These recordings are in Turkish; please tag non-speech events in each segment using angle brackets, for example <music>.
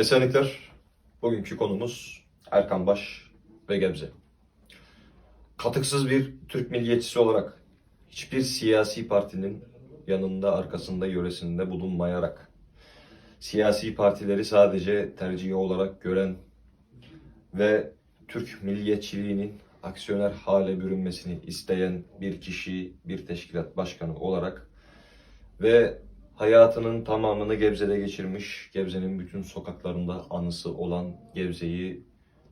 Esenlikler. Bugünkü konumuz Erkan Baş ve Gebze. Katıksız bir Türk milliyetçisi olarak hiçbir siyasi partinin yanında, arkasında, yöresinde bulunmayarak siyasi partileri sadece tercihi olarak gören ve Türk milliyetçiliğinin aksiyoner hale bürünmesini isteyen bir kişi, bir teşkilat başkanı olarak ve hayatının tamamını Gebze'de geçirmiş, Gebze'nin bütün sokaklarında anısı olan Gebze'yi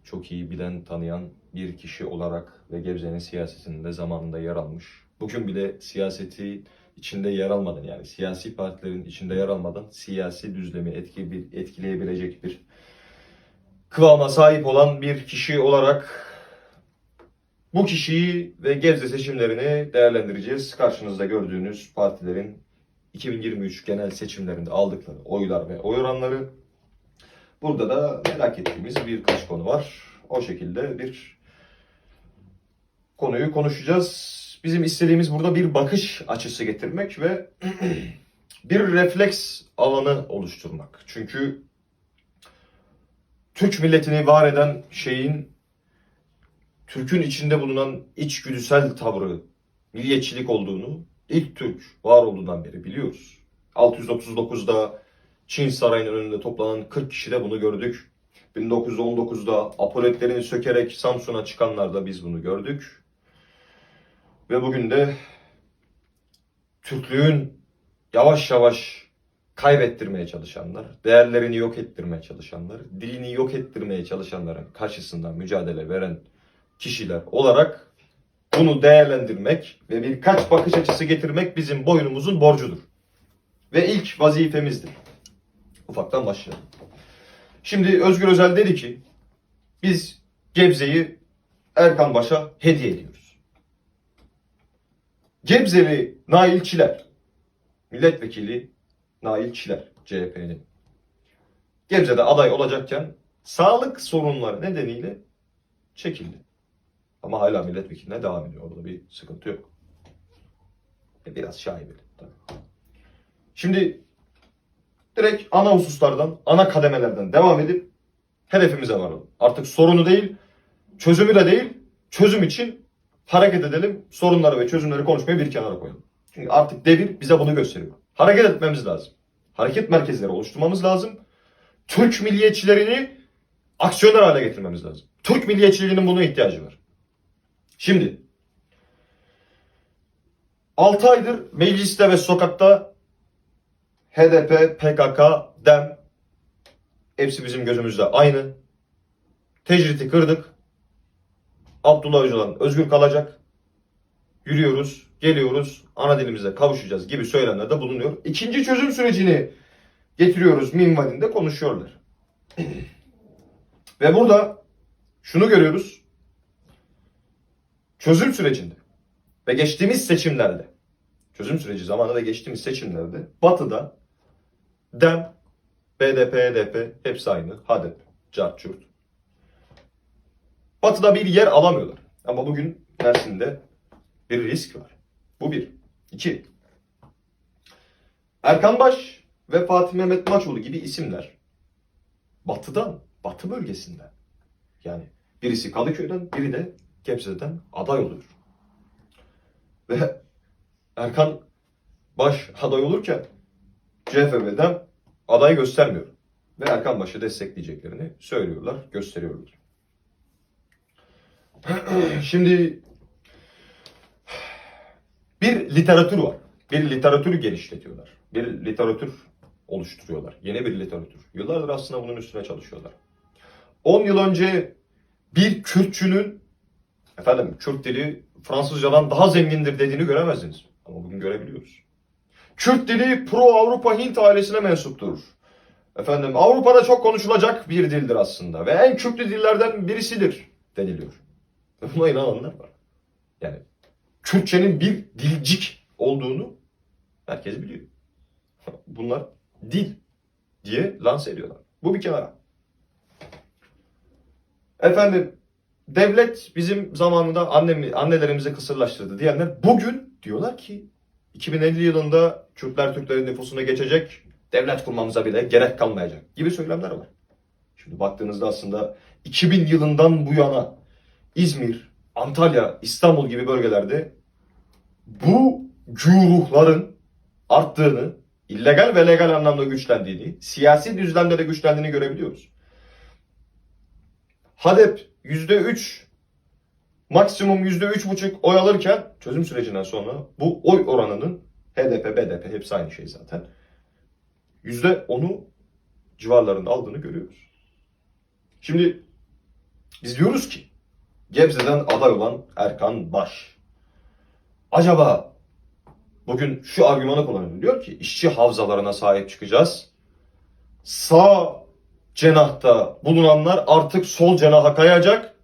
çok iyi bilen, tanıyan bir kişi olarak ve Gebze'nin siyasetinde zamanında yer almış. Bugün bile siyaseti içinde yer almadan yani siyasi partilerin içinde yer almadan siyasi düzlemi etki, etkileyebilecek bir kıvama sahip olan bir kişi olarak bu kişiyi ve Gebze seçimlerini değerlendireceğiz. Karşınızda gördüğünüz partilerin 2023 genel seçimlerinde aldıkları oylar ve oy oranları. Burada da merak ettiğimiz birkaç konu var. O şekilde bir konuyu konuşacağız. Bizim istediğimiz burada bir bakış açısı getirmek ve <clears throat> bir refleks alanı oluşturmak. Çünkü Türk milletini var eden şeyin Türk'ün içinde bulunan içgüdüsel tavrı, milliyetçilik olduğunu ilk Türk var olduğundan beri biliyoruz. 639'da Çin Sarayı'nın önünde toplanan 40 kişi de bunu gördük. 1919'da apoletlerini sökerek Samsun'a çıkanlarda biz bunu gördük. Ve bugün de Türklüğün yavaş yavaş kaybettirmeye çalışanlar, değerlerini yok ettirmeye çalışanlar, dilini yok ettirmeye çalışanların karşısında mücadele veren kişiler olarak bunu değerlendirmek ve birkaç bakış açısı getirmek bizim boynumuzun borcudur. Ve ilk vazifemizdir. Ufaktan başlayalım. Şimdi Özgür Özel dedi ki biz Gebze'yi Erkan Baş'a hediye ediyoruz. Gebzeli Nail Çiler, milletvekili Nail Çiler, CHP'nin. Gebze'de aday olacakken sağlık sorunları nedeniyle çekildi. Ama hala milletvekiline devam ediyor. Orada bir sıkıntı yok. E, Biraz şaibeli. Şimdi direkt ana hususlardan, ana kademelerden devam edip hedefimize varalım. Artık sorunu değil, çözümü de değil, çözüm için hareket edelim. Sorunları ve çözümleri konuşmayı bir kenara koyalım. Çünkü artık devir bize bunu gösteriyor. Hareket etmemiz lazım. Hareket merkezleri oluşturmamız lazım. Türk milliyetçilerini aksiyoner hale getirmemiz lazım. Türk milliyetçiliğinin buna ihtiyacı var. Şimdi 6 aydır mecliste ve sokakta HDP, PKK, DEM hepsi bizim gözümüzde aynı. Tecriti kırdık. Abdullah Öcalan özgür kalacak. Yürüyoruz, geliyoruz, ana dilimize kavuşacağız gibi söylemlerde bulunuyor. İkinci çözüm sürecini getiriyoruz minvalinde konuşuyorlar. <clears throat> ve burada şunu görüyoruz çözüm sürecinde ve geçtiğimiz seçimlerde, çözüm süreci zamanı ve geçtiğimiz seçimlerde Batı'da DEM, BDP, HDP hepsi aynı. HADEP, CART. Batı'da bir yer alamıyorlar. Ama bugün Mersin'de bir risk var. Bu bir. İki. Erkan Baş ve Fatih Mehmet Maçoğlu gibi isimler Batı'dan, Batı bölgesinden. Yani birisi Kadıköy'den, biri de Gebze'den aday oluyor. Ve Erkan Baş aday olurken CHP'den aday göstermiyor. Ve Erkan Baş'ı destekleyeceklerini söylüyorlar, gösteriyorlar. <clears throat> Şimdi bir literatür var. Bir literatürü genişletiyorlar. Bir literatür oluşturuyorlar. Yeni bir literatür. Yıllardır aslında bunun üstüne çalışıyorlar. 10 yıl önce bir Kürtçünün efendim Kürt dili Fransızcadan daha zengindir dediğini göremezdiniz. Ama bugün görebiliyoruz. Kürt dili pro Avrupa Hint ailesine mensuptur. Efendim Avrupa'da çok konuşulacak bir dildir aslında ve en köklü dillerden birisidir deniliyor. <laughs> Buna inananlar var. Yani Kürtçenin bir dilcik olduğunu herkes biliyor. <laughs> Bunlar dil diye lanse ediyorlar. Bu bir kenara. Efendim devlet bizim zamanında annemi, annelerimizi kısırlaştırdı diyenler bugün diyorlar ki 2050 yılında Kürtler Türklerin nüfusuna geçecek, devlet kurmamıza bile gerek kalmayacak gibi söylemler var. Şimdi baktığınızda aslında 2000 yılından bu yana İzmir, Antalya, İstanbul gibi bölgelerde bu güruhların arttığını, illegal ve legal anlamda güçlendiğini, siyasi düzlemde de güçlendiğini görebiliyoruz. HADEP %3, maksimum %3,5 oy alırken çözüm sürecinden sonra bu oy oranının HDP, BDP hepsi aynı şey zaten. %10'u civarlarında aldığını görüyoruz. Şimdi biz diyoruz ki Gebze'den aday olan Erkan Baş. Acaba bugün şu argümanı kullanıyor. Diyor ki işçi havzalarına sahip çıkacağız. Sağ cenahta bulunanlar artık sol cenaha kayacak.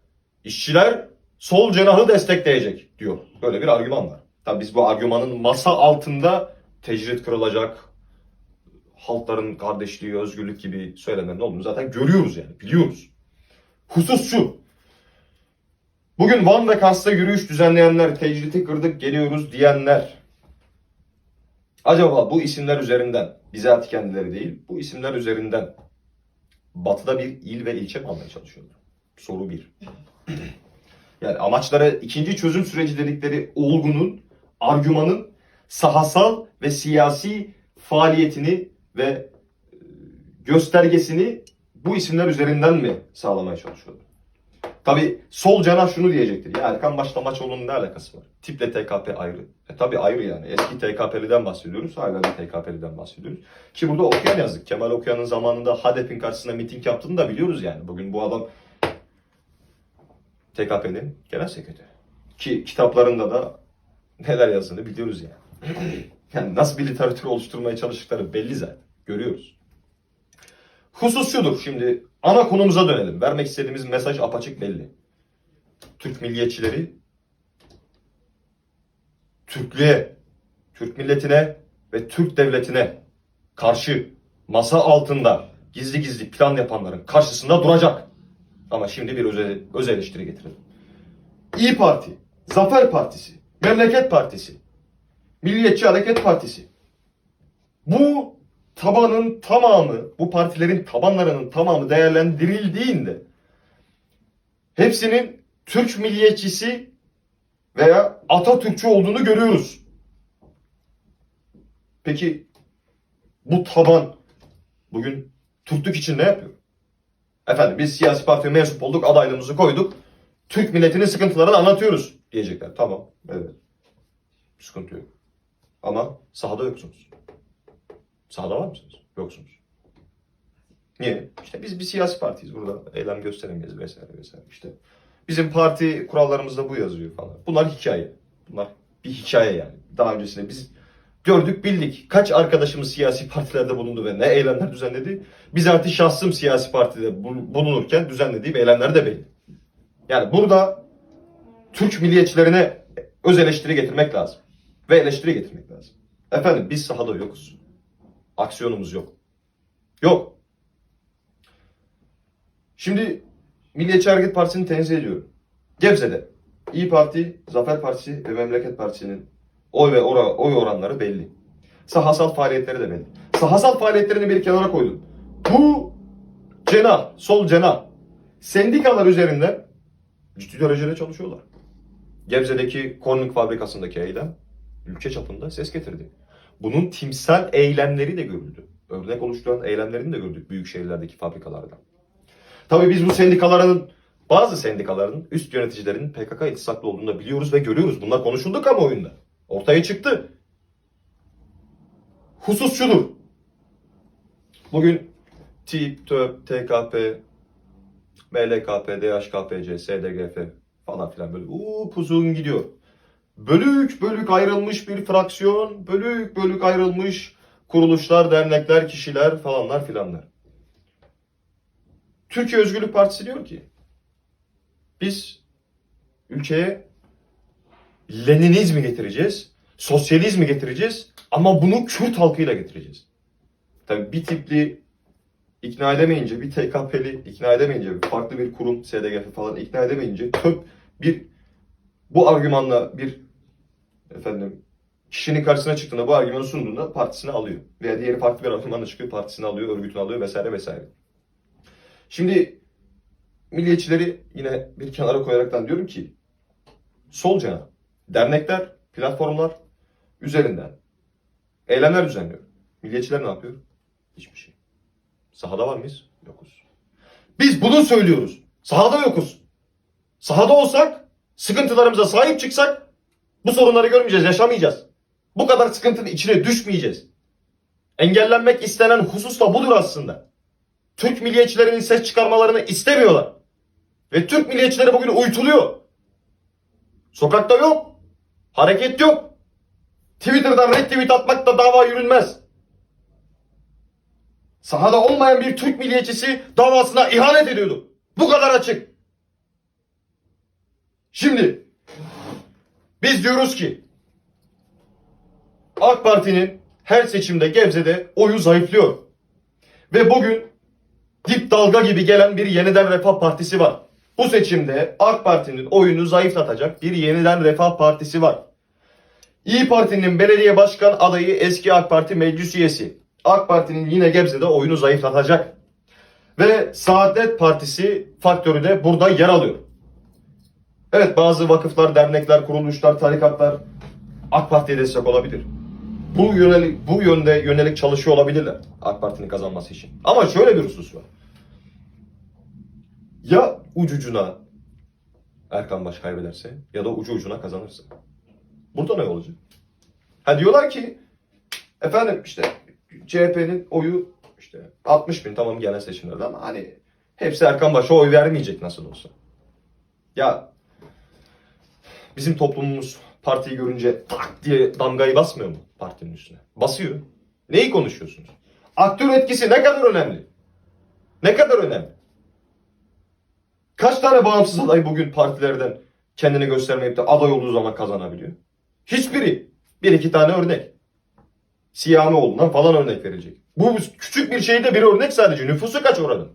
İşçiler sol cenahı destekleyecek diyor. Böyle bir argüman var. Tabii biz bu argümanın masa altında tecrit kırılacak, halkların kardeşliği, özgürlük gibi söylemlerin olduğunu zaten görüyoruz yani, biliyoruz. Husus şu, bugün Van ve Kars'ta yürüyüş düzenleyenler, tecriti kırdık geliyoruz diyenler, acaba bu isimler üzerinden, bizzat kendileri değil, bu isimler üzerinden batıda bir il ve ilçe mi almaya çalışıyorlar? Soru bir. Yani amaçları ikinci çözüm süreci dedikleri olgunun, argümanın sahasal ve siyasi faaliyetini ve e, göstergesini bu isimler üzerinden mi sağlamaya çalışıyorlar? Tabi sol cenah şunu diyecektir. Ya Erkan Baş'la Maçoğlu'nun ne alakası var? Tiple TKP ayrı. E tabi ayrı yani. Eski TKP'liden bahsediyoruz. Hala bir TKP'liden bahsediyoruz. Ki burada okuyan yazdık. Kemal Okuyan'ın zamanında HADEP'in karşısında miting yaptığını da biliyoruz yani. Bugün bu adam TKP'nin genel sekreteri. Ki kitaplarında da neler yazdığını biliyoruz yani. <clears throat> yani nasıl bir literatür oluşturmaya çalıştıkları belli zaten. Görüyoruz. Husus şudur şimdi ana konumuza dönelim. Vermek istediğimiz mesaj apaçık belli. Türk milliyetçileri Türklüğe, Türk milletine ve Türk devletine karşı masa altında gizli gizli plan yapanların karşısında duracak. Ama şimdi bir özel, öz eleştiri getirelim. İyi Parti, Zafer Partisi, Memleket Partisi, Milliyetçi Hareket Partisi. Bu tabanın tamamı, bu partilerin tabanlarının tamamı değerlendirildiğinde hepsinin Türk milliyetçisi veya Atatürkçü olduğunu görüyoruz. Peki bu taban bugün Türklük için ne yapıyor? Efendim biz siyasi partiye mensup olduk, adaylığımızı koyduk. Türk milletinin sıkıntılarını anlatıyoruz diyecekler. Tamam, evet. Sıkıntı yok. Ama sahada yoksunuz. Sahada var mısınız? Yoksunuz. Niye? İşte biz bir siyasi partiyiz. Burada eylem gösteremeyiz vesaire vesaire. İşte bizim parti kurallarımızda bu yazıyor falan. Bunlar hikaye. Bunlar bir hikaye yani. Daha öncesinde biz gördük bildik. Kaç arkadaşımız siyasi partilerde bulundu ve ne eylemler düzenledi. Bizatihi şahsım siyasi partide bul- bulunurken düzenlediğim eylemler de belli. Yani burada Türk milliyetçilerine öz eleştiri getirmek lazım. Ve eleştiri getirmek lazım. Efendim biz sahada yokuz. Aksiyonumuz yok. Yok. Şimdi Milliyetçi Hareket Partisi'ni tenzih ediyorum. Gebze'de İyi Parti, Zafer Partisi ve Memleket Partisi'nin oy ve ora, oy oranları belli. Sahasal faaliyetleri de belli. Sahasal faaliyetlerini bir kenara koydum. Bu cenah, sol cenah sendikalar üzerinden ciddi derecede çalışıyorlar. Gebze'deki Corning fabrikasındaki eylem ülke çapında ses getirdi. Bunun timsel eylemleri de görüldü. Örnek oluşturan eylemlerini de gördük büyük şehirlerdeki fabrikalardan. Tabii biz bu sendikaların bazı sendikaların üst yöneticilerin PKK iltisaklı olduğunu da biliyoruz ve görüyoruz. Bunlar konuşuldu kamuoyunda. Ortaya çıktı. Husus şudur. Bugün TİP, TÖP, TKP, MLKP, DHKPC, SDGF falan filan böyle upuzun gidiyor. Bölük bölük ayrılmış bir fraksiyon, bölük bölük ayrılmış kuruluşlar, dernekler, kişiler falanlar filanlar. Türkiye Özgürlük Partisi diyor ki biz ülkeye Leninizmi getireceğiz, sosyalizmi getireceğiz ama bunu Kürt halkıyla getireceğiz. Tabii bir tipli ikna edemeyince, bir TKP'li ikna edemeyince, farklı bir kurum, SDGF falan ikna edemeyince TÖP bir bu argümanla bir efendim kişinin karşısına çıktığında bu argümanı sunduğunda partisini alıyor. Veya diğeri farklı bir argümanla çıkıyor, partisini alıyor, örgütünü alıyor vesaire vesaire. Şimdi milliyetçileri yine bir kenara koyaraktan diyorum ki sol cana, dernekler, platformlar üzerinden eylemler düzenliyor. Milliyetçiler ne yapıyor? Hiçbir şey. Sahada var mıyız? Yokuz. Biz bunu söylüyoruz. Sahada yokuz. Sahada olsak, sıkıntılarımıza sahip çıksak bu sorunları görmeyeceğiz, yaşamayacağız. Bu kadar sıkıntının içine düşmeyeceğiz. Engellenmek istenen husus da budur aslında. Türk milliyetçilerinin ses çıkarmalarını istemiyorlar. Ve Türk milliyetçileri bugün uyutuluyor. Sokakta yok. Hareket yok. Twitter'dan retweet atmakla dava yürünmez. Sahada olmayan bir Türk milliyetçisi davasına ihanet ediyordu. Bu kadar açık. Şimdi biz diyoruz ki AK Parti'nin her seçimde Gebze'de oyu zayıflıyor. Ve bugün dip dalga gibi gelen bir yeniden Refah Partisi var. Bu seçimde AK Parti'nin oyunu zayıflatacak bir yeniden Refah Partisi var. İyi Parti'nin belediye başkan adayı eski AK Parti meclis üyesi. AK Parti'nin yine Gebze'de oyunu zayıflatacak. Ve Saadet Partisi faktörü de burada yer alıyor. Evet bazı vakıflar, dernekler, kuruluşlar, tarikatlar AK Parti'ye destek olabilir. Bu yönelik bu yönde yönelik çalışıyor olabilirler AK Parti'nin kazanması için. Ama şöyle bir husus var. Ya ucucuna Erkan Baş kaybederse ya da ucu ucuna kazanırsa. Burada ne olacak? Ha diyorlar ki efendim işte CHP'nin oyu işte 60 bin tamam genel seçimlerde ama hani hepsi Erkan Baş'a oy vermeyecek nasıl olsa. Ya bizim toplumumuz partiyi görünce tak diye damgayı basmıyor mu partinin üstüne? Basıyor. Neyi konuşuyorsunuz? Aktör etkisi ne kadar önemli? Ne kadar önemli? Kaç tane bağımsız aday bugün partilerden kendini göstermeyip de aday olduğu zaman kazanabiliyor? Hiçbiri. Bir iki tane örnek. Siyanoğlu'ndan falan örnek verecek. Bu küçük bir şehirde bir örnek sadece. Nüfusu kaç oranın?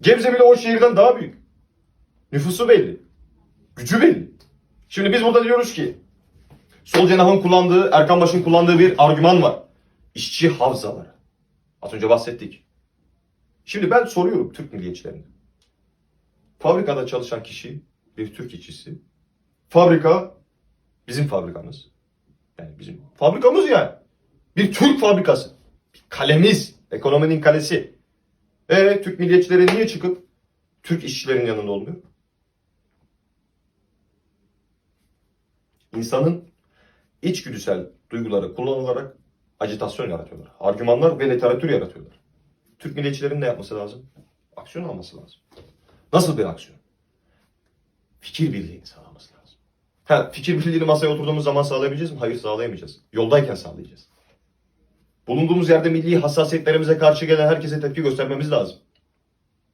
Gebze bile o şehirden daha büyük. Nüfusu belli. Gücü belli. Şimdi biz burada diyoruz ki sol cenahın kullandığı, Erkan Baş'ın kullandığı bir argüman var. İşçi havzaları. Az önce bahsettik. Şimdi ben soruyorum Türk milliyetçilerine. Fabrikada çalışan kişi bir Türk işçisi. Fabrika bizim fabrikamız. Yani bizim fabrikamız yani. Bir Türk fabrikası. Bir kalemiz. Ekonominin kalesi. E Türk milliyetçileri niye çıkıp Türk işçilerin yanında olmuyor? İnsanın içgüdüsel duyguları kullanılarak ajitasyon yaratıyorlar. Argümanlar ve literatür yaratıyorlar. Türk milliyetçilerin ne yapması lazım? Aksiyon alması lazım. Nasıl bir aksiyon? Fikir birliğini sağlaması lazım. Ha, fikir birliğini masaya oturduğumuz zaman sağlayabileceğiz mi? Hayır sağlayamayacağız. Yoldayken sağlayacağız. Bulunduğumuz yerde milli hassasiyetlerimize karşı gelen herkese tepki göstermemiz lazım.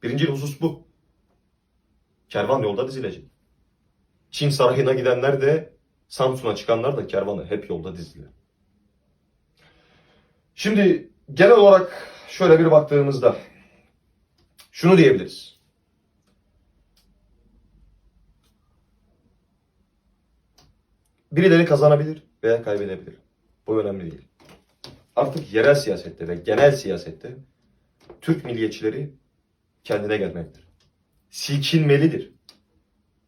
Birinci husus bu. Kervan yolda dizilecek. Çin sarayına gidenler de Samsun'a çıkanlar da kervanı hep yolda dizdiler. Şimdi genel olarak şöyle bir baktığımızda şunu diyebiliriz. Birileri kazanabilir veya kaybedebilir. Bu önemli değil. Artık yerel siyasette ve genel siyasette Türk milliyetçileri kendine gelmelidir. Silkinmelidir.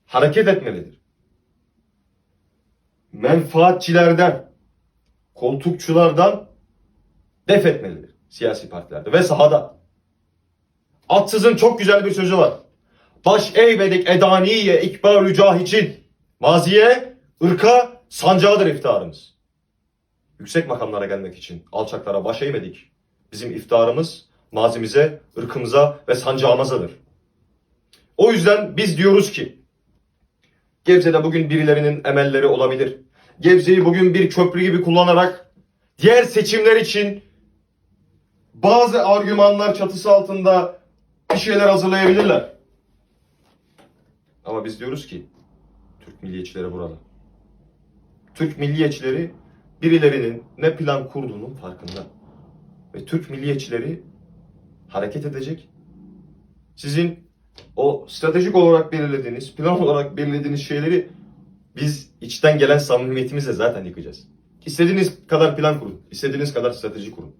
Hareket etmelidir. Menfaatçilerden, koltukçulardan def etmelidir siyasi partilerde ve sahada. Atsız'ın çok güzel bir sözü var. Baş eğmedik edaniye ikbalü cah için. Maziye, ırka, sancağıdır iftarımız. Yüksek makamlara gelmek için alçaklara baş eğmedik. Bizim iftarımız mazimize, ırkımıza ve sancağımızadır. O yüzden biz diyoruz ki Gebze'de bugün birilerinin emelleri olabilir. Gebze'yi bugün bir köprü gibi kullanarak diğer seçimler için bazı argümanlar çatısı altında bir şeyler hazırlayabilirler. Ama biz diyoruz ki Türk milliyetçileri burada. Türk milliyetçileri birilerinin ne plan kurduğunun farkında. Ve Türk milliyetçileri hareket edecek. Sizin o stratejik olarak belirlediğiniz, plan olarak belirlediğiniz şeyleri biz içten gelen samimiyetimizle zaten yıkacağız. İstediğiniz kadar plan kurun, istediğiniz kadar strateji kurun.